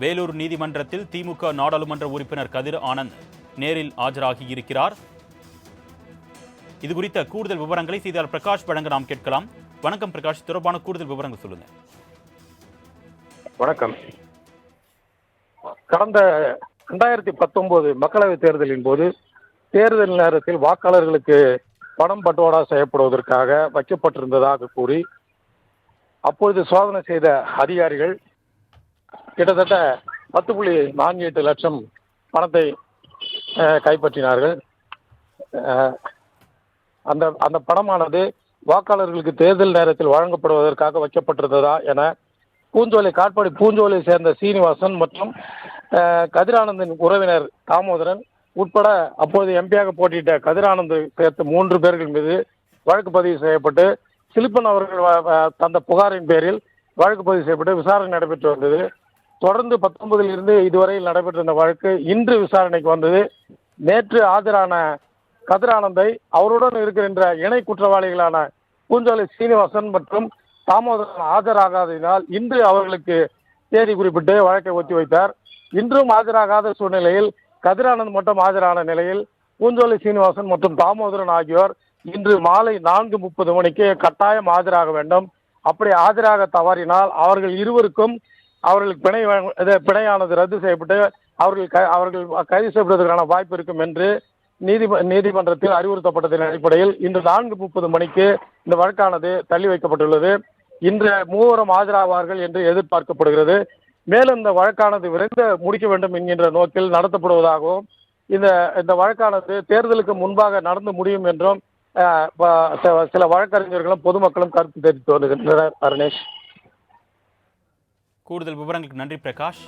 வேலூர் நீதிமன்றத்தில் திமுக நாடாளுமன்ற உறுப்பினர் கதிர் ஆனந்த் நேரில் ஆஜராகி இருக்கிறார் இது குறித்த கூடுதல் விவரங்களை செய்தியாளர் பிரகாஷ் வழங்க நாம் கேட்கலாம். வணக்கம் பிரகாஷ் தொடர்பான கூடுதல் விவரங்கள் சொல்லுங்க. வணக்கம். கடந்த ரெண்டாயிரத்தி பத்தொன்பது மக்களவைத் தேர்தலின் போது தேர்தல் நேரத்தில் வாக்காளர்களுக்கு பணம் பட்டுவாடா செய்யப்படுவதற்காக வைக்கப்பட்டிருந்ததாக கூறி அப்பொழுது சோதனை செய்த அதிகாரிகள் கிட்டத்தட்ட பத்து புள்ளி நான்கு எட்டு லட்சம் பணத்தை கைப்பற்றினார்கள். அந்த அந்த பணமானது வாக்காளர்களுக்கு தேர்தல் நேரத்தில் வழங்கப்படுவதற்காக வைக்கப்பட்டிருந்ததா என பூஞ்சோலை காட்பாடி பூஞ்சோலை சேர்ந்த சீனிவாசன் மற்றும் கதிரானந்தின் உறவினர் தாமோதரன் உட்பட அப்போது எம்பியாக போட்டியிட்ட கதிரானந்த் சேர்த்த மூன்று பேர்கள் மீது வழக்கு பதிவு செய்யப்பட்டு சிலிப்பன் அவர்கள் தந்த புகாரின் பேரில் வழக்கு பதிவு செய்யப்பட்டு விசாரணை நடைபெற்று வந்தது. தொடர்ந்து பத்தொன்பதில் இருந்து இதுவரையில் நடைபெற்றிருந்த வழக்கு இன்று விசாரணைக்கு வந்தது. நேற்று ஆஜரான கதிரானந்தை அவருடன் இருக்கின்ற இணை குற்றவாளிகளான பூஞ்சோலை சீனிவாசன் மற்றும் தாமோதரன் ஆஜராகாததினால் இன்று அவர்களுக்கு தேதி குறிப்பிட்டு வழக்கை ஒத்தி வைத்தார். இன்றும் ஆஜராகாத சூழ்நிலையில் கதிரானந்த் மட்டும் ஆஜரான நிலையில் பூஞ்சோலை சீனிவாசன் மற்றும் தாமோதரன் ஆகியோர் இன்று மாலை நான்கு முப்பது மணிக்கு கட்டாயம் ஆஜராக வேண்டும். அப்படி ஆஜராக தவறினால் அவர்கள் இருவருக்கும் அவர்களுக்கு பிணை வழங்க- இது பிணையானது ரத்து செய்யப்பட்டு அவர்கள் க- அவர்கள் கைது செய்யப்படுவதற்கான வாய்ப்பு இருக்கும் என்று நீதி நீதிமன்றத்தில் அறிவுறுத்தப்பட்டதன் அடிப்படையில் இன்று நான்கு முப்பது மணிக்கு இந்த வழக்கானது தள்ளி வைக்கப்பட்டுள்ளது. இன்று மூவரும் ஆஜராவார்கள் என்று எதிர்பார்க்கப்படுகிறது. மேலும் இந்த வழக்கானது விரைந்து முடிக்க வேண்டும் என்கின்ற நோக்கில் நடத்தப்படுவதாகவும் இந்த இந்த வழக்கானது தேர்தலுக்கு முன்பாக நடந்து முடியும் என்றும் சில- சில வழக்கறிஞர்களும் பொதுமக்களும் கருத்து தெரிவித்து வருகின்றனர் அருணேஷ். கூடுதல் விவரங்களுக்கு நன்றி பிரகாஷ்.